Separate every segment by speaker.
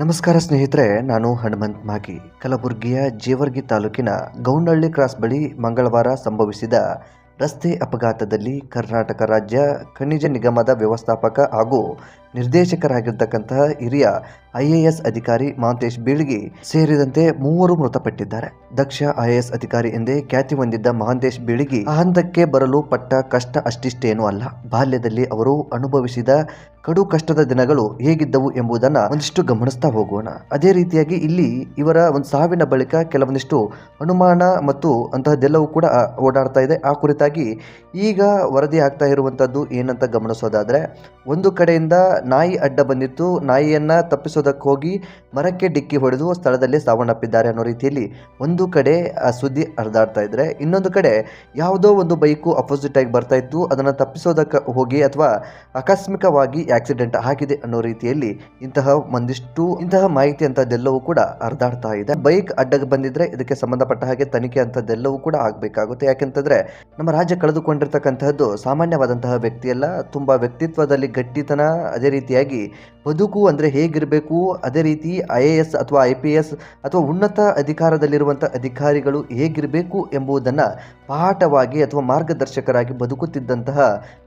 Speaker 1: ನಮಸ್ಕಾರ ಸ್ನೇಹಿತರೆ, ನಾನು ಹನುಮಂತ್ ಮಾಗಿ. ಕಲಬುರಗಿಯ ಜೇವರ್ಗಿ ತಾಲೂಕಿನ ಗೌನಹಳ್ಳಿ ಕ್ರಾಸ್ ಬಳಿ ಮಂಗಳವಾರ ಸಂಭವಿಸಿದ ರಸ್ತೆ ಅಪಘಾತದಲ್ಲಿ ಕರ್ನಾಟಕ ರಾಜ್ಯ ಖನಿಜ ನಿಗಮದ ವ್ಯವಸ್ಥಾಪಕ ಹಾಗೂ ನಿರ್ದೇಶಕರಾಗಿರ್ತಕ್ಕಂತಹ ಹಿರಿಯ ಐಎಎಸ್ ಅಧಿಕಾರಿ ಮಹಂತೇಶ್ ಬೀಳ್ಗಿ ಸೇರಿದಂತೆ ಮೂವರು ಮೃತಪಟ್ಟಿದ್ದಾರೆ. ದಕ್ಷ ಐಎಎಸ್ ಅಧಿಕಾರಿ ಎಂದೇ ಖ್ಯಾತಿ ಹೊಂದಿದ್ದ ಮಹಂತೇಶ್ ಬೀಳ್ಗಿ ಆ ಹಂತಕ್ಕೆ ಬರಲು ಪಟ್ಟ ಕಷ್ಟ ಅಷ್ಟಿಷ್ಟೇನೂ ಅಲ್ಲ. ಬಾಲ್ಯದಲ್ಲಿ ಅವರು ಅನುಭವಿಸಿದ ಕಡು ಕಷ್ಟದ ದಿನಗಳು ಹೇಗಿದ್ದವು ಎಂಬುದನ್ನ ಒಂದಿಷ್ಟು ಗಮನಿಸ್ತಾ ಹೋಗೋಣ. ಅದೇ ರೀತಿಯಾಗಿ ಇಲ್ಲಿ ಇವರ ಒಂದು ಸಾವಿನ ಬಳಿಕ ಕೆಲವೊಂದಿಷ್ಟು ಅನುಮಾನ ಮತ್ತು ಅಂತಹದ್ದೆಲ್ಲವೂ ಕೂಡ ಓಡಾಡ್ತಾ ಇದೆ. ಆ ಕುರಿತಾಗಿ ಈಗ ವರದಿ ಆಗ್ತಾ ಇರುವಂಥದ್ದು ಏನಂತ ಗಮನಿಸೋದಾದರೆ, ಒಂದು ಕಡೆಯಿಂದ ನಾಯಿ ಅಡ್ಡ ಬಂದಿತ್ತು. ನಾಯಿಯನ್ನ ತಪ್ಪಿಸೋದಕ್ಕೆ ಹೋಗಿ ಮರಕ್ಕೆ ಡಿಕ್ಕಿ ಹೊಡೆದು ಸ್ಥಳದಲ್ಲಿ ಸಾವನ್ನಪ್ಪಿದ್ದಾರೆ ಅನ್ನೋ ರೀತಿಯಲ್ಲಿ ಒಂದು ಕಡೆ, ಆ ಸುದ್ದಿ ಹರಿದಾಡ್ತಾ ಇದ್ರೆ ಇನ್ನೊಂದು ಕಡೆ ಯಾವುದೋ ಒಂದು ಬೈಕು ಅಪೋಸಿಟ್ ಆಗಿ ಬರ್ತಾ ಇತ್ತು. ಅದನ್ನು ತಪ್ಪಿಸೋದಕ್ಕೆ ಹೋಗಿ ಅಥವಾ ಆಕಸ್ಮಿಕವಾಗಿ ಆಕ್ಸಿಡೆಂಟ್ ಆಗಿದೆ ಅನ್ನೋ ರೀತಿಯಲ್ಲಿ ಇಂತಹ ಒಂದಿಷ್ಟು, ಇಂತಹ ಮಾಹಿತಿ ಅಂತದ್ದೆಲ್ಲವೂ ಕೂಡ ಹರಿದಾಡ್ತಾ ಇದೆ. ಬೈಕ್ ಅಡ್ಡಗೆ ಬಂದಿದ್ರೆ ಇದಕ್ಕೆ ಸಂಬಂಧಪಟ್ಟ ಹಾಗೆ ತನಿಖೆ ಅಂತದ್ದೆಲ್ಲವೂ ಕೂಡ ಆಗಬೇಕಾಗುತ್ತೆ. ಯಾಕೆಂತಂದ್ರೆ ನಮ್ಮ ರಾಜ್ಯ ಕಳೆದುಕೊಂಡಿರ್ತಕ್ಕಂತಹದ್ದು ಸಾಮಾನ್ಯವಾದಂತಹ ವ್ಯಕ್ತಿಯಲ್ಲ. ತುಂಬಾ ವ್ಯಕ್ತಿತ್ವದಲ್ಲಿ ಗಟ್ಟಿತನ, ಅದೇ ರೀತಿಯಾಗಿ ಬದುಕು ಅಂದರೆ ಹೇಗಿರಬೇಕು, ಅದೇ ರೀತಿ ಐ ಎ ಎಸ್ ಅಥವಾ ಐ ಪಿ ಎಸ್ ಅಥವಾ ಉನ್ನತ ಅಧಿಕಾರದಲ್ಲಿರುವಂಥ ಅಧಿಕಾರಿಗಳು ಹೇಗಿರಬೇಕು ಎಂಬುದನ್ನು ಪಾಠವಾಗಿ ಅಥವಾ ಮಾರ್ಗದರ್ಶಕರಾಗಿ ಬದುಕುತ್ತಿದ್ದಂತಹ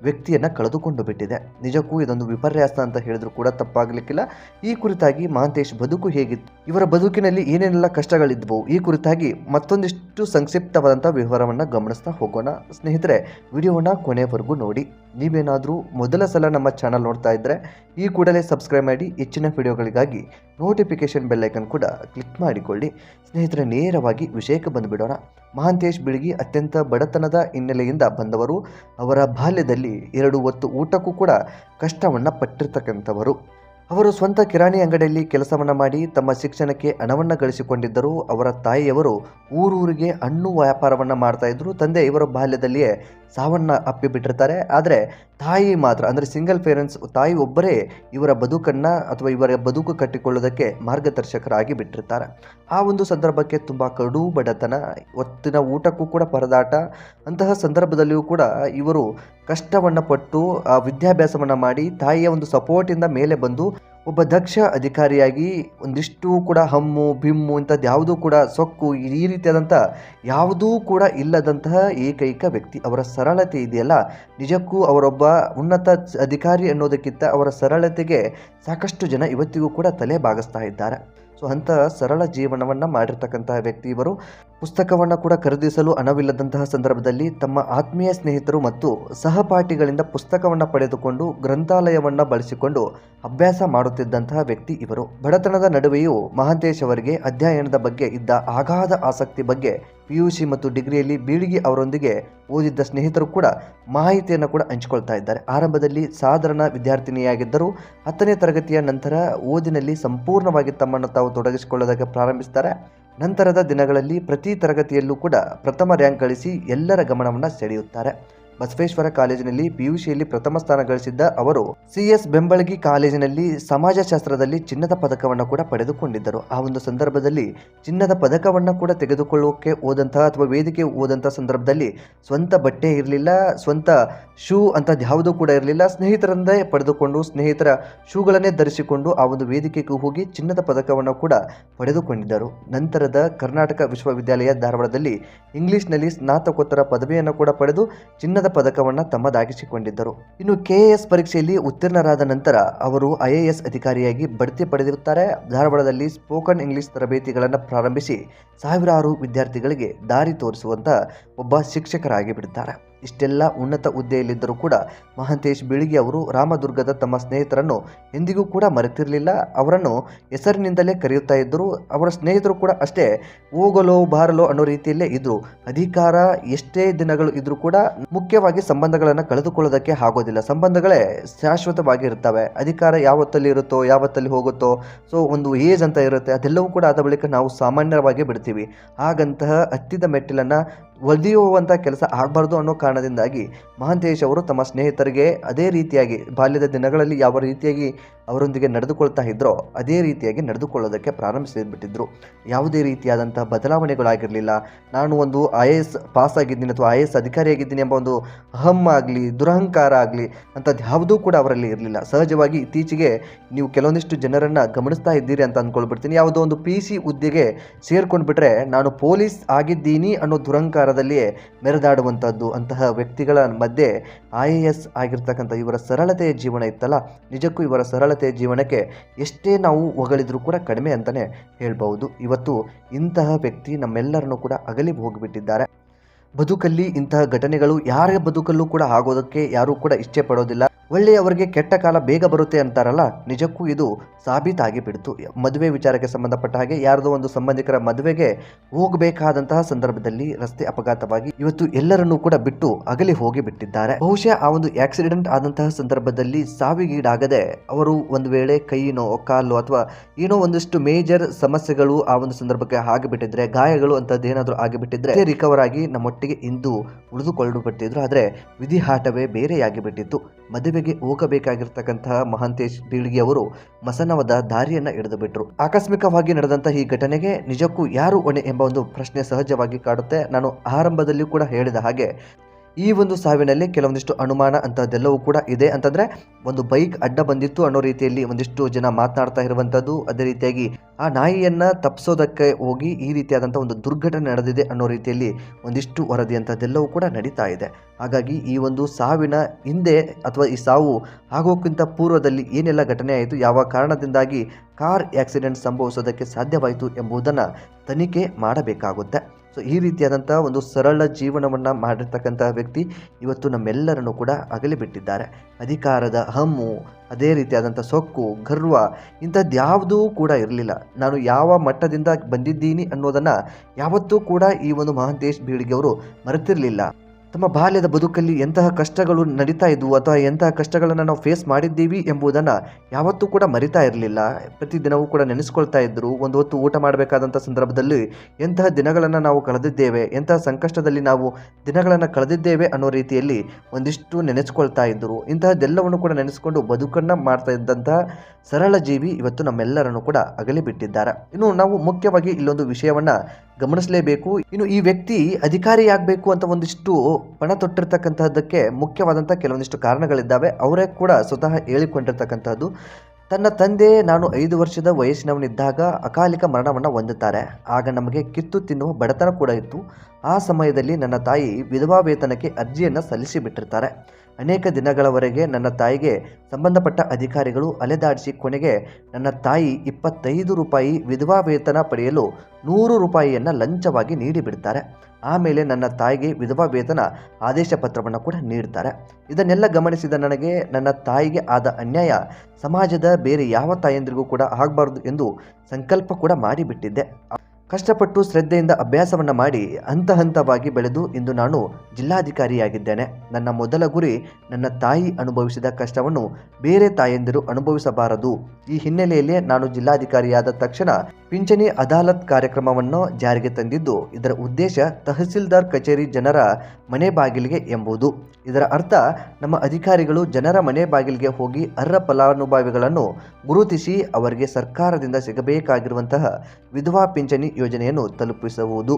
Speaker 1: ವ್ಯಕ್ತಿಯನ್ನು ಕಳೆದುಕೊಂಡು ಬಿಟ್ಟಿದೆ. ನಿಜಕ್ಕೂ ಇದೊಂದು ವಿಪರ್ಯಾಸ ಅಂತ ಹೇಳಿದ್ರು ಕೂಡ ತಪ್ಪಾಗಲಿಕ್ಕಿಲ್ಲ. ಈ ಕುರಿತಾಗಿ ಮಹಾಂತೇಶ್, ಬದುಕು ಹೇಗಿತ್ತು? ಇವರ ಬದುಕಿನಲ್ಲಿ ಏನೇನೆಲ್ಲ ಕಷ್ಟಗಳಿದ್ವು? ಈ ಕುರಿತಾಗಿ ಮತ್ತೊಂದಿಷ್ಟು ಸಂಕ್ಷಿಪ್ತವಾದಂಥ ವಿವರವನ್ನು ಗಮನಿಸ್ತಾ ಹೋಗೋಣ. ಸ್ನೇಹಿತರೆ, ವಿಡಿಯೋನ ಕೊನೆವರೆಗೂ ನೋಡಿ. ನೀವೇನಾದರೂ ಮೊದಲ ಸಲ ನಮ್ಮ ಚಾನಲ್ ನೋಡ್ತಾ ಇದ್ದರೆ ಈ ಕೂಡಲೇ ಸಬ್ಸ್ಕ್ರೈಬ್ ಮಾಡಿ ಹೆಚ್ಚಿನ ವಿಡಿಯೋಗಳಿಗಾಗಿ ನೋಟಿಫಿಕೇಶನ್ ಬೆಲ್ಲೈಕನ್ ಕೂಡ ಕ್ಲಿಕ್ ಮಾಡಿಕೊಳ್ಳಿ. ಸ್ನೇಹಿತರೆ, ನೇರವಾಗಿ ವಿಷಯಕ್ಕೆ ಬಂದುಬಿಡೋಣ. ಮಹಾಂತೇಶ್ ಬಿಳ್ಗಿ ಅತ್ಯಂತ ಬಡತನದ ಹಿನ್ನೆಲೆಯಿಂದ ಬಂದವರು. ಅವರ ಬಾಲ್ಯದಲ್ಲಿ ಎರಡು ಹೊತ್ತು ಊಟಕ್ಕೂ ಕೂಡ ಕಷ್ಟವನ್ನು ಪಟ್ಟಿರ್ತಕ್ಕಂಥವರು. ಅವರು ಸ್ವಂತ ಕಿರಾಣಿ ಅಂಗಡಿಯಲ್ಲಿ ಕೆಲಸವನ್ನು ಮಾಡಿ ತಮ್ಮ ಶಿಕ್ಷಣಕ್ಕೆ ಹಣವನ್ನು ಗಳಿಸಿಕೊಂಡಿದ್ದರು. ಅವರ ತಾಯಿಯವರು ಊರೂರಿಗೆ ಹಣ್ಣು ವ್ಯಾಪಾರವನ್ನು ಮಾಡ್ತಾ ತಂದೆ ಇವರ ಬಾಲ್ಯದಲ್ಲಿಯೇ ಸಾವನ್ನ ಅಪ್ಪಿಬಿಟ್ಟಿರ್ತಾರೆ ಆದರೆ ತಾಯಿ ಮಾತ್ರ, ಅಂದರೆ ಸಿಂಗಲ್ ಪೇರೆಂಟ್ಸ್ ತಾಯಿ ಒಬ್ಬರೇ ಇವರ ಬದುಕನ್ನು ಅಥವಾ ಇವರ ಬದುಕು ಕಟ್ಟಿಕೊಳ್ಳೋದಕ್ಕೆ ಮಾರ್ಗದರ್ಶಕರಾಗಿ ಬಿಟ್ಟಿರ್ತಾರೆ. ಆ ಒಂದು ಸಂದರ್ಭಕ್ಕೆ ತುಂಬ ಕಡು ಬಡತನ ಹೊತ್ತಿನ ಊಟಕ್ಕೂ ಕೂಡ ಪರದಾಟ, ಅಂತಹ ಸಂದರ್ಭದಲ್ಲಿಯೂ ಕೂಡ ಇವರು ಕಷ್ಟವನ್ನು ಪಟ್ಟು ವಿದ್ಯಾಭ್ಯಾಸವನ್ನು ಮಾಡಿ ತಾಯಿಯ ಒಂದು ಸಪೋರ್ಟಿಂದ ಮೇಲೆ ಬಂದು ಒಬ್ಬ ದಕ್ಷ ಅಧಿಕಾರಿಯಾಗಿ ಒಂದಿಷ್ಟು ಕೂಡ ಹಮ್ಮು, ಬಿಮ್ಮು ಇಂಥದ್ದು ಯಾವುದೂ ಕೂಡ ಸೊಕ್ಕು ಈ ರೀತಿಯಾದಂಥ ಯಾವುದೂ ಕೂಡ ಇಲ್ಲದಂತಹ ಏಕೈಕ ವ್ಯಕ್ತಿ. ಅವರ ಸರಳತೆ ಇದೆಯಲ್ಲ? ನಿಜಕ್ಕೂ ಅವರೊಬ್ಬ ಉನ್ನತ ಅಧಿಕಾರಿ ಅನ್ನೋದಕ್ಕಿಂತ ಅವರ ಸರಳತೆಗೆ ಸಾಕಷ್ಟು ಜನ ಇವತ್ತಿಗೂ ಕೂಡ ತಲೆ ಬಾಗಿಸ್ತಾ ಇದ್ದಾರೆ. ಸೊ, ಅಂತಹ ಸರಳ ಜೀವನವನ್ನು ಮಾಡಿರ್ತಕ್ಕಂತಹ ವ್ಯಕ್ತಿ ಇವರು. ಪುಸ್ತಕವನ್ನು ಕೂಡ ಖರೀದಿಸಲು ಹಣವಿಲ್ಲದಂತಹ ಸಂದರ್ಭದಲ್ಲಿ ತಮ್ಮ ಆತ್ಮೀಯ ಸ್ನೇಹಿತರು ಮತ್ತು ಸಹಪಾಠಿಗಳಿಂದ ಪುಸ್ತಕವನ್ನು ಪಡೆದುಕೊಂಡು ಗ್ರಂಥಾಲಯವನ್ನು ಬಳಸಿಕೊಂಡು ಅಭ್ಯಾಸ ಮಾಡುತ್ತಿದ್ದಂತಹ ವ್ಯಕ್ತಿ ಇವರು. ಬಡತನದ ನಡುವೆಯೂ ಮಹಾಂತೇಶ್ ಅವರಿಗೆ ಅಧ್ಯಯನದ ಬಗ್ಗೆ ಇದ್ದ ಅಗಾಧ ಆಸಕ್ತಿ ಬಗ್ಗೆ ಪಿ ಯು ಸಿ ಮತ್ತು ಡಿಗ್ರಿಯಲ್ಲಿ ಬೀಳಿಗೆ ಅವರೊಂದಿಗೆ ಓದಿದ್ದ ಸ್ನೇಹಿತರು ಕೂಡ ಮಾಹಿತಿಯನ್ನು ಕೂಡ ಹಂಚಿಕೊಳ್ತಾ ಇದ್ದಾರೆ. ಆರಂಭದಲ್ಲಿ ಸಾಧಾರಣ ವಿದ್ಯಾರ್ಥಿನಿಯಾಗಿದ್ದರು ಹತ್ತನೇ ತರಗತಿಯ ನಂತರ ಓದಿನಲ್ಲಿ ಸಂಪೂರ್ಣವಾಗಿ ತಮ್ಮನ್ನು ತಾವು ತೊಡಗಿಸಿಕೊಳ್ಳೋದಕ್ಕೆ ಪ್ರಾರಂಭಿಸ್ತಾರೆ. ನಂತರದ ದಿನಗಳಲ್ಲಿ ಪ್ರತಿ ತರಗತಿಯಲ್ಲೂ ಕೂಡ ಪ್ರಥಮ ರ್ಯಾಂಕ್ ಗಳಿಸಿ ಎಲ್ಲರ ಗಮನವನ್ನು ಸೆಳೆಯುತ್ತಾರೆ. ಬಸವೇಶ್ವರ ಕಾಲೇಜಿನಲ್ಲಿ ಪಿಯುಸಿಯಲ್ಲಿ ಪ್ರಥಮ ಸ್ಥಾನ ಗಳಿಸಿದ್ದ ಅವರು ಸಿಎಸ್ ಬೆಂಬಳಗಿ ಕಾಲೇಜಿನಲ್ಲಿ ಸಮಾಜಶಾಸ್ತ್ರದಲ್ಲಿ ಚಿನ್ನದ ಪದಕವನ್ನು ಕೂಡ ಪಡೆದುಕೊಂಡಿದ್ದರು. ಆ ಒಂದು ಸಂದರ್ಭದಲ್ಲಿ ಚಿನ್ನದ ಪದಕವನ್ನು ಕೂಡ ತೆಗೆದುಕೊಳ್ಳೋಕೆ ಹೋದಂತಹ ಅಥವಾ ವೇದಿಕೆ ಹೋದಂತಹ ಸಂದರ್ಭದಲ್ಲಿ ಸ್ವಂತ ಬಟ್ಟೆ ಇರಲಿಲ್ಲ, ಸ್ವಂತ ಶೂ ಅಂತ ಯಾವುದೂ ಕೂಡ ಇರಲಿಲ್ಲ. ಸ್ನೇಹಿತರಂದೇ ಪಡೆದುಕೊಂಡು, ಸ್ನೇಹಿತರ ಶೂಗಳನ್ನೇ ಧರಿಸಿಕೊಂಡು ಆ ಒಂದು ವೇದಿಕೆಗೆ ಹೋಗಿ ಚಿನ್ನದ ಪದಕವನ್ನು ಕೂಡ ಪಡೆದುಕೊಂಡಿದ್ದರು. ನಂತರದ ಕರ್ನಾಟಕ ವಿಶ್ವವಿದ್ಯಾಲಯ ಧಾರವಾಡದಲ್ಲಿ ಇಂಗ್ಲಿಷ್ನಲ್ಲಿ ಸ್ನಾತಕೋತ್ತರ ಪದವಿಯನ್ನು ಕೂಡ ಪಡೆದು ಚಿನ್ನದ ಪದಕವನ್ನು ತಮ್ಮದಾಗಿಸಿಕೊಂಡಿದ್ದರು. ಇನ್ನು ಕೆಎಎಸ್ ಪರೀಕ್ಷೆಯಲ್ಲಿ ಉತ್ತೀರ್ಣರಾದ ನಂತರ ಅವರು ಐಎಎಸ್ ಅಧಿಕಾರಿಯಾಗಿ ಬಡ್ತಿ ಪಡೆದಿರುತ್ತಾರೆ. ಧಾರವಾಡದಲ್ಲಿ ಸ್ಪೋಕನ್ ಇಂಗ್ಲಿಷ್ ತರಬೇತಿಗಳನ್ನು ಪ್ರಾರಂಭಿಸಿ ಸಾವಿರಾರು ವಿದ್ಯಾರ್ಥಿಗಳಿಗೆ ದಾರಿ ತೋರಿಸುವಂತ ಒಬ್ಬ ಶಿಕ್ಷಕರಾಗಿ ಬಿಡುತ್ತಾರೆ ಇಷ್ಟೆಲ್ಲ ಉನ್ನತ ಹುದ್ದೆಯಲ್ಲಿದ್ದರೂ ಕೂಡ ಮಹಂತೇಶ್ ಬೀಳಿಗೆ ಅವರು ರಾಮದುರ್ಗದ ತಮ್ಮ ಸ್ನೇಹಿತರನ್ನು ಎಂದಿಗೂ ಕೂಡ ಮರೆತಿರಲಿಲ್ಲ. ಅವರನ್ನು ಹೆಸರಿನಿಂದಲೇ ಕರೆಯುತ್ತಾ ಇದ್ದರು. ಅವರ ಸ್ನೇಹಿತರು ಕೂಡ ಅಷ್ಟೇ ಹೋಗಲೋ ಬಾರಲೋ ಅನ್ನೋ ರೀತಿಯಲ್ಲೇ ಇದ್ದರು ಅಧಿಕಾರ ಎಷ್ಟೇ ದಿನಗಳು ಇದ್ದರೂ ಕೂಡ ಮುಖ್ಯವಾಗಿ ಸಂಬಂಧಗಳನ್ನು ಕಳೆದುಕೊಳ್ಳೋದಕ್ಕೆ ಆಗೋದಿಲ್ಲ. ಸಂಬಂಧಗಳೇ ಶಾಶ್ವತವಾಗಿ ಇರ್ತವೆ ಅಧಿಕಾರ ಯಾವತ್ತಲ್ಲಿ ಇರುತ್ತೋ, ಯಾವತ್ತಲ್ಲಿ ಹೋಗುತ್ತೋ, ಸೊ ಒಂದು ಏಜ್ ಅಂತ ಇರುತ್ತೆ. ಅದೆಲ್ಲವೂ ಕೂಡ ಆದ ಬಳಿಕ ನಾವು ಸಾಮಾನ್ಯವಾಗಿ ಬಿಡ್ತೀವಿ. ಹಾಗಂತಹ ಹತ್ತಿದ ಮೆಟ್ಟಿಲನ್ನು ಒದಿಯುವಂಥ ಕೆಲಸ ಆಗಬಾರ್ದು ಅನ್ನೋ ಕಾರಣದಿಂದಾಗಿ ಮಹಾಂತೇಶ್ ಅವರು ತಮ್ಮ ಸ್ನೇಹಿತರಿಗೆ ಅದೇ ರೀತಿಯಾಗಿ ಬಾಲ್ಯದ ದಿನಗಳಲ್ಲಿ ಯಾವ ರೀತಿಯಾಗಿ ಅವರೊಂದಿಗೆ ನಡೆದುಕೊಳ್ತಾ ಇದ್ರೋ, ಅದೇ ರೀತಿಯಾಗಿ ನಡೆದುಕೊಳ್ಳೋದಕ್ಕೆ ಪ್ರಾರಂಭಿಸಿಬಿಟ್ಟಿದ್ರು ಯಾವುದೇ ರೀತಿಯಾದಂಥ ಬದಲಾವಣೆಗಳಾಗಿರಲಿಲ್ಲ. ನಾನು ಒಂದು ಐ ಎ ಎಸ್ ಪಾಸ್ ಆಗಿದ್ದೀನಿ ಅಥವಾ ಐ ಎ ಎಸ್ ಅಧಿಕಾರಿಯಾಗಿದ್ದೀನಿ ಎಂಬ ಒಂದು ಅಹಂ ಆಗಲಿ, ದುರಹಂಕಾರ ಆಗಲಿ, ಅಂಥದ್ದು ಯಾವುದೂ ಕೂಡ ಅವರಲ್ಲಿ ಇರಲಿಲ್ಲ. ಸಹಜವಾಗಿ ಇತ್ತೀಚೆಗೆ ನೀವು ಕೆಲವೊಂದಿಷ್ಟು ಜನರನ್ನು ಗಮನಿಸ್ತಾ ಇದ್ದೀರಿ ಅಂತ ಅಂದ್ಕೊಳ್ಬಿಡ್ತೀನಿ. ಯಾವುದೋ ಒಂದು ಪಿ ಸಿ ಹುದ್ದೆಗೆ ಸೇರ್ಕೊಂಡು ಬಿಟ್ರೆ ನಾನು ಪೊಲೀಸ್ ಆಗಿದ್ದೀನಿ ಅನ್ನೋ ದುರಂಕಾರದಲ್ಲಿಯೇ ಮೆರೆದಾಡುವಂಥದ್ದು ಅಂತಹ ವ್ಯಕ್ತಿಗಳ ಮಧ್ಯೆ ಐ ಎ ಎಸ್ ಆಗಿರ್ತಕ್ಕಂಥ ಇವರ ಸರಳತೆಯ ಜೀವನ ಇತ್ತಲ್ಲ? ನಿಜಕ್ಕೂ ಇವರ ಸರಳತೆಯ ಜೀವನಕ್ಕೆ ಎಷ್ಟೇ ನಾವು ಹೊಗಳಿದ್ರೂ ಕೂಡ ಕಡಿಮೆ ಅಂತಲೇ ಹೇಳ್ಬಹುದು. ಇವತ್ತು ಇಂತಹ ವ್ಯಕ್ತಿ ನಮ್ಮೆಲ್ಲರನ್ನು ಕೂಡ ಅಗಲಿ ಹೋಗಿಬಿಟ್ಟಿದ್ದಾರೆ. ಬದುಕಲ್ಲಿ ಇಂತಹ ಘಟನೆಗಳು ಯಾರ ಬದುಕಲ್ಲೂ ಕೂಡ ಆಗೋದಕ್ಕೆ ಯಾರೂ ಕೂಡ ಇಚ್ಛೆ ಪಡೋದಿಲ್ಲ. ಒಳ್ಳೆಯವರಿಗೆ ಕೆಟ್ಟ ಕಾಲ ಬೇಗ ಬರುತ್ತೆ ಅಂತಾರಲ್ಲ, ನಿಜಕ್ಕೂ ಇದು ಸಾಬೀತಾಗಿ ಬಿಡ್ತು. ಮದುವೆ ವಿಚಾರಕ್ಕೆ ಸಂಬಂಧಪಟ್ಟ ಹಾಗೆ ಯಾರದೋ ಒಂದು ಸಂಬಂಧಿಕರ ಮದುವೆಗೆ ಹೋಗಬೇಕಾದಂತಹ ಸಂದರ್ಭದಲ್ಲಿ ರಸ್ತೆ ಅಪಘಾತವಾಗಿ ಇವತ್ತು ಎಲ್ಲರನ್ನೂ ಕೂಡ ಬಿಟ್ಟು ಅಗಲಿ ಹೋಗಿ ಬಿಟ್ಟಿದ್ದಾರೆ. ಬಹುಶಃ ಆ ಒಂದು ಆಕ್ಸಿಡೆಂಟ್ ಆದಂತಹ ಸಂದರ್ಭದಲ್ಲಿ ಸಾವಿಗೀಡಾಗದೆ ಅವರು ಒಂದು ವೇಳೆ ಕೈನೋ, ಕಾಲು ಅಥವಾ ಏನೋ ಒಂದಿಷ್ಟು ಮೇಜರ್ ಸಮಸ್ಯೆಗಳು ಆ ಒಂದು ಸಂದರ್ಭಕ್ಕೆ ಆಗಿಬಿಟ್ಟಿದ್ರೆ, ಗಾಯಗಳು ಅಂತದ್ದು ಏನಾದರೂ ಆಗಿಬಿಟ್ಟಿದ್ರೆ ರಿಕವರ್ ಆಗಿ ನಮ್ಮೊಟ್ಟಿಗೆ ಇಂದು ಉಳಿದುಕೊಂಡು ಬಿಟ್ಟಿದ್ರು ಆದರೆ ವಿಧಿಹಾಟವೇ ಬೇರೆಯಾಗಿ ಬಿಟ್ಟಿತ್ತು ಮದುವೆಗೆ ಹೋಗಬೇಕಾಗಿರ್ತಕ್ಕಂತಹ ಮಹಾಂತೇಶ್ ಬೀಳ್ಗಿ ಅವರು ಮಸನವದ ದಾರಿಯನ್ನ ಹಿಡಿದು ಬಿಟ್ರು ಆಕಸ್ಮಿಕವಾಗಿ ನಡೆದಂತಹ ಈ ಘಟನೆಗೆ ನಿಜಕ್ಕೂ ಯಾರು ಹೊಣೆ ಎಂಬ ಒಂದು ಪ್ರಶ್ನೆ ಸಹಜವಾಗಿ ಕಾಡುತ್ತೆ. ನಾನು ಆರಂಭದಲ್ಲಿ ಕೂಡ ಹೇಳಿದ ಹಾಗೆ ಈ ಒಂದು ಸಾವಿನಲ್ಲಿ ಕೆಲವೊಂದಿಷ್ಟು ಅನುಮಾನ ಅಂತದ್ದೆಲ್ಲವೂ ಕೂಡ ಇದೆ ಅಂತಂದ್ರೆ ಒಂದು ಬೈಕ್ ಅಡ್ಡ ಬಂದಿತ್ತು ಅನ್ನೋ ರೀತಿಯಲ್ಲಿ ಒಂದಿಷ್ಟು ಜನ ಮಾತನಾಡ್ತಾ ಇರುವಂಥದ್ದು ಅದೇ ರೀತಿಯಾಗಿ ಆ ನಾಯಿಯನ್ನ ತಪ್ಪಿಸೋದಕ್ಕೆ ಹೋಗಿ ಈ ರೀತಿಯಾದಂಥ ಒಂದು ದುರ್ಘಟನೆ ನಡೆದಿದೆ ಅನ್ನೋ ರೀತಿಯಲ್ಲಿ ಒಂದಿಷ್ಟು ವರದಿ ಅಂತದ್ದೆಲ್ಲವೂ ಕೂಡ ನಡೀತಾ ಇದೆ. ಹಾಗಾಗಿ ಈ ಒಂದು ಸಾವಿನ ಹಿಂದೆ ಅಥವಾ ಈ ಸಾವು ಆಗೋಕ್ಕಿಂತ ಪೂರ್ವದಲ್ಲಿ ಏನೆಲ್ಲ ಘಟನೆ ಆಯಿತು, ಯಾವ ಕಾರಣದಿಂದಾಗಿ ಕಾರ್ ಆಕ್ಸಿಡೆಂಟ್ ಸಂಭವಿಸೋದಕ್ಕೆ ಸಾಧ್ಯವಾಯಿತು ಎಂಬುದನ್ನು ತನಿಖೆ ಮಾಡಬೇಕಾಗುತ್ತೆ. ಸೊ ಈ ರೀತಿಯಾದಂಥ ಒಂದು ಸರಳ ಜೀವನವನ್ನು ಮಾಡಿರ್ತಕ್ಕಂತಹ ವ್ಯಕ್ತಿ ಇವತ್ತು ನಮ್ಮೆಲ್ಲರನ್ನು ಕೂಡ ಅಗಲಿ ಬಿಟ್ಟಿದ್ದಾರೆ. ಅಧಿಕಾರದ ಹಮ್ಮು, ಅದೇ ರೀತಿಯಾದಂಥ ಸೊಕ್ಕು, ಗರ್ವ ಇಂಥದ್ದು ಯಾವುದೂ ಕೂಡ ಇರಲಿಲ್ಲ. ನಾನು ಯಾವ ಮಟ್ಟದಿಂದ ಬಂದಿದ್ದೀನಿ ಅನ್ನೋದನ್ನು ಯಾವತ್ತೂ ಕೂಡ ಈ ಒಂದು ಮಹಾಂತೇಶ್ ಬೀಳಿಗೆ ಅವರು ಮರೆತಿರಲಿಲ್ಲ. ತಮ್ಮ ಬಾಲ್ಯದ ಬದುಕಲ್ಲಿ ಎಂತಹ ಕಷ್ಟಗಳು ನಡೀತಾ ಇದ್ವು ಅಥವಾ ಎಂತಹ ಕಷ್ಟಗಳನ್ನು ನಾವು ಫೇಸ್ ಮಾಡಿದ್ದೀವಿ ಎಂಬುದನ್ನು ಯಾವತ್ತೂ ಕೂಡ ಮರಿತಾ ಇರಲಿಲ್ಲ. ಪ್ರತಿದಿನವೂ ಕೂಡ ನೆನೆಸ್ಕೊಳ್ತಾ ಇದ್ದರು ಒಂದು ಹೊತ್ತು ಊಟ ಮಾಡಬೇಕಾದಂಥ ಸಂದರ್ಭದಲ್ಲಿ ಎಂತಹ ದಿನಗಳನ್ನು ನಾವು ಕಳೆದಿದ್ದೇವೆ, ಎಂತಹ ಸಂಕಷ್ಟದಲ್ಲಿ ನಾವು ದಿನಗಳನ್ನು ಕಳೆದಿದ್ದೇವೆ ಅನ್ನೋ ರೀತಿಯಲ್ಲಿ ಒಂದಿಷ್ಟು ನೆನೆಸ್ಕೊಳ್ತಾ ಇದ್ದರು ಇಂತಹದ್ದೆಲ್ಲವನ್ನು ಕೂಡ ನೆನೆಸ್ಕೊಂಡು ಬದುಕನ್ನು ಮಾಡ್ತಾ ಇದ್ದಂತಹ ಸರಳ ಜೀವಿ ಇವತ್ತು ನಮ್ಮೆಲ್ಲರನ್ನು ಕೂಡ ಅಗಲಿ ಬಿಟ್ಟಿದ್ದಾರೆ ಇನ್ನು ನಾವು ಮುಖ್ಯವಾಗಿ ಇಲ್ಲೊಂದು ವಿಷಯವನ್ನ ಗಮನಿಸಲೇಬೇಕು. ಇನ್ನು ಈ ವ್ಯಕ್ತಿ ಅಧಿಕಾರಿಯಾಗಬೇಕು ಅಂತ ಒಂದಿಷ್ಟು ಪಣ ತೊಟ್ಟಿರ್ತಕ್ಕಂತಹದ್ದಕ್ಕೆ ಮುಖ್ಯವಾದಂಥ ಕೆಲವೊಂದಿಷ್ಟು ಕಾರಣಗಳಿದ್ದಾವೆ. ಅವರೇ ಕೂಡ ಸ್ವತಃ ಹೇಳಿಕೊಂಡಿರ್ತಕ್ಕಂಥದ್ದು ತನ್ನ ತಂದೆ ನಾನು ಐದು ವರ್ಷದ ವಯಸ್ಸಿನವನಿದ್ದಾಗ ಅಕಾಲಿಕ ಮರಣವನ್ನು ಹೊಂದುತ್ತಾರೆ. ಆಗ ನಮಗೆ ಕಿತ್ತು ತಿನ್ನುವ ಬಡತನ ಕೂಡ ಇತ್ತು. ಆ ಸಮಯದಲ್ಲಿ ನನ್ನ ತಾಯಿ ವಿಧವಾ ವೇತನಕ್ಕೆ ಅರ್ಜಿಯನ್ನು ಸಲ್ಲಿಸಿ ಬಿಟ್ಟಿರ್ತಾರೆ ಅನೇಕ ದಿನಗಳವರೆಗೆ ನನ್ನ ತಾಯಿಗೆ ಸಂಬಂಧಪಟ್ಟ ಅಧಿಕಾರಿಗಳು ಅಲೆದಾಡಿಸಿ ಕೊನೆಗೆ ನನ್ನ ತಾಯಿ ಇಪ್ಪತ್ತೈದು ರೂಪಾಯಿ ವಿಧವಾ ವೇತನ ಪಡೆಯಲು ನೂರು ರೂಪಾಯಿಯನ್ನು ಲಂಚವಾಗಿ ನೀಡಿಬಿಡ್ತಾರೆ. ಆಮೇಲೆ ನನ್ನ ತಾಯಿಗೆ ವಿಧವಾ ವೇತನ ಆದೇಶ ಪತ್ರವನ್ನು ಕೂಡ ನೀಡ್ತಾರೆ. ಇದನ್ನೆಲ್ಲ ಗಮನಿಸಿದ ನನಗೆ ನನ್ನ ತಾಯಿಗೆ ಆದ ಅನ್ಯಾಯ ಸಮಾಜದ ಬೇರೆ ಯಾವ ತಾಯಂದಿರಿಗೂ ಕೂಡ ಆಗಬಾರ್ದು ಎಂದು ಸಂಕಲ್ಪ ಕೂಡ ಮಾಡಿಬಿಟ್ಟಿದ್ದೆ. ಕಷ್ಟಪಟ್ಟು ಶ್ರದ್ಧೆಯಿಂದ ಅಭ್ಯಾಸವನ್ನು ಮಾಡಿ ಹಂತ ಹಂತವಾಗಿ ಬೆಳೆದು ಇಂದು ನಾನು ಜಿಲ್ಲಾಧಿಕಾರಿಯಾಗಿದ್ದೇನೆ. ನನ್ನ ಮೊದಲ ಗುರಿ ನನ್ನ ತಾಯಿ ಅನುಭವಿಸಿದ ಕಷ್ಟವನ್ನು ಬೇರೆ ತಾಯಂದಿರು ಅನುಭವಿಸಬಾರದು. ಈ ಹಿನ್ನೆಲೆಯಲ್ಲಿ ನಾನು ಜಿಲ್ಲಾಧಿಕಾರಿಯಾದ ತಕ್ಷಣ ಪಿಂಚಣಿ ಅದಾಲತ್ ಕಾರ್ಯಕ್ರಮವನ್ನು ಜಾರಿಗೆ ತಂದಿದ್ದು, ಇದರ ಉದ್ದೇಶ ತಹಸೀಲ್ದಾರ್ ಕಚೇರಿ ಜನರ ಮನೆ ಬಾಗಿಲಿಗೆ ಎಂಬುದು. ಇದರ ಅರ್ಥ, ನಮ್ಮ ಅಧಿಕಾರಿಗಳು ಜನರ ಮನೆ ಬಾಗಿಲಿಗೆ ಹೋಗಿ ಅರ್ಹ ಫಲಾನುಭವಿಗಳನ್ನು ಗುರುತಿಸಿ ಅವರಿಗೆ ಸರ್ಕಾರದಿಂದ ಸಿಗಬೇಕಾಗಿರುವಂತಹ ವಿಧವಾ ಪಿಂಚಣಿ ಯೋಜನೆಯನ್ನು ತಲುಪಿಸುವುದು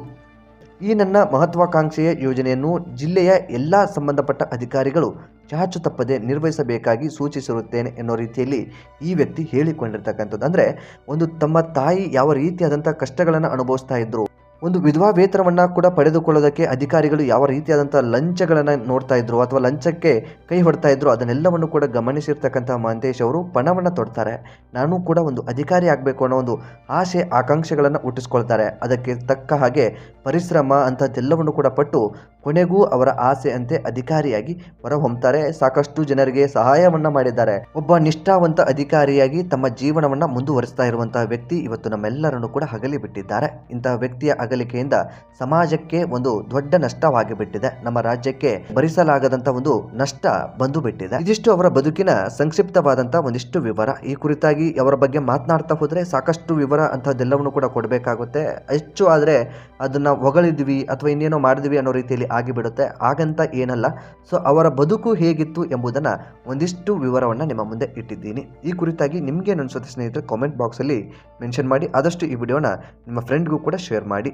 Speaker 1: ಈ ನನ್ನ ಮಹತ್ವಾಕಾಂಕ್ಷೆಯ ಯೋಜನೆಯನ್ನು ಜಿಲ್ಲೆಯ ಎಲ್ಲ ಸಂಬಂಧಪಟ್ಟ ಅಧಿಕಾರಿಗಳು ಚಾಚು ತಪ್ಪದೆ ನಿರ್ವಹಿಸಬೇಕಾಗಿ ಸೂಚಿಸಿರುತ್ತೇನೆ ಎನ್ನೋ ರೀತಿಯಲ್ಲಿ ಈ ವ್ಯಕ್ತಿ ಹೇಳಿಕೊಂಡಿರ್ತಕ್ಕಂಥದ್ದು. ಅಂದರೆ ಒಂದು ತಮ್ಮ ತಾಯಿ ಯಾವ ರೀತಿಯಾದಂಥ ಕಷ್ಟಗಳನ್ನು ಅನುಭವಿಸ್ತಾ ಇದ್ರು ಒಂದು ವಿಧವಾ ವೇತನವನ್ನು ಕೂಡ ಪಡೆದುಕೊಳ್ಳೋದಕ್ಕೆ ಅಧಿಕಾರಿಗಳು ಯಾವ ರೀತಿಯಾದಂಥ ಲಂಚಗಳನ್ನು ನೋಡ್ತಾ ಇದ್ರು ಅಥವಾ ಲಂಚಕ್ಕೆ ಕೈ ಹೊಡ್ತಾ ಇದ್ರು, ಅದನ್ನೆಲ್ಲವನ್ನು ಕೂಡ ಗಮನಿಸಿರ್ತಕ್ಕಂಥ ಮಹಂತೇಶ್ ಅವರು ಪಣವನ್ನು ತೊಡ್ತಾರೆ. ನಾನು ಕೂಡ ಒಂದು ಅಧಿಕಾರಿ ಆಗಬೇಕು ಅನ್ನೋ ಒಂದು ಆಸೆ, ಆಕಾಂಕ್ಷೆಗಳನ್ನು ಹುಟ್ಟಿಸ್ಕೊಳ್ತಾರೆ. ಅದಕ್ಕೆ ತಕ್ಕ ಹಾಗೆ ಪರಿಶ್ರಮ ಅಂಥದ್ದೆಲ್ಲವನ್ನು ಕೂಡ ಪಟ್ಟು ಕೊನೆಗೂ ಅವರ ಆಸೆ ಅಂತೆ ಅಧಿಕಾರಿಯಾಗಿ ಹೊರಹೊಮ್ತಾರೆ. ಸಾಕಷ್ಟು ಜನರಿಗೆ ಸಹಾಯವನ್ನ ಮಾಡಿದ್ದಾರೆ. ಒಬ್ಬ ನಿಷ್ಠಾವಂತ ಅಧಿಕಾರಿಯಾಗಿ ತಮ್ಮ ಜೀವನವನ್ನ ಮುಂದುವರಿಸ್ತಾ ಇರುವಂತಹ ವ್ಯಕ್ತಿ ಇವತ್ತು ನಮ್ಮೆಲ್ಲರನ್ನು ಕೂಡ ಹಗಲಿ ಬಿಟ್ಟಿದ್ದಾರೆ. ಇಂತಹ ವ್ಯಕ್ತಿಯ ಅಗಲಿಕೆಯಿಂದ ಸಮಾಜಕ್ಕೆ ಒಂದು ದೊಡ್ಡ ನಷ್ಟವಾಗಿ ಬಿಟ್ಟಿದೆ ನಮ್ಮ ರಾಜ್ಯಕ್ಕೆ ಭರಿಸಲಾಗದಂತ ಒಂದು ನಷ್ಟ ಬಂದು ಬಿಟ್ಟಿದೆ ಇದಿಷ್ಟು ಅವರ ಬದುಕಿನ ಸಂಕ್ಷಿಪ್ತವಾದಂತಹ ಒಂದಿಷ್ಟು ವಿವರ. ಈ ಕುರಿತಾಗಿ ಅವರ ಬಗ್ಗೆ ಮಾತನಾಡ್ತಾ ಹೋದ್ರೆ ಸಾಕಷ್ಟು ವಿವರ ಅಂತಹದ್ದೆಲ್ಲವನ್ನು ಕೂಡ ಕೊಡಬೇಕಾಗುತ್ತೆ. ಹೆಚ್ಚು ಆದರೆ ಅದನ್ನ ಹೊಗಳಿದ್ವಿ ಅಥವಾ ಇನ್ನೇನೋ ಮಾಡಿದ್ವಿ ಅನ್ನೋ ರೀತಿಯಲ್ಲಿ ಆಗಿಬಿಡುತ್ತೆ. ಹಾಗಂತ ಏನಲ್ಲ. ಸೊ ಅವರ ಬದುಕು ಹೇಗಿತ್ತು ಎಂಬುದನ್ನು ಒಂದಿಷ್ಟು ವಿವರವನ್ನು ನಿಮ್ಮ ಮುಂದೆ ಇಟ್ಟಿದ್ದೀನಿ. ಈ ಕುರಿತಾಗಿ ನಿಮಗೆ ಅನಿಸುತ್ತೆ ಸ್ನೇಹಿತರೆ ಕಾಮೆಂಟ್ ಬಾಕ್ಸಲ್ಲಿ ಮೆನ್ಷನ್ ಮಾಡಿ. ಆದಷ್ಟು ಈ ವಿಡಿಯೋನ ನಿಮ್ಮ ಫ್ರೆಂಡ್ಗೂ ಕೂಡ ಶೇರ್ ಮಾಡಿ.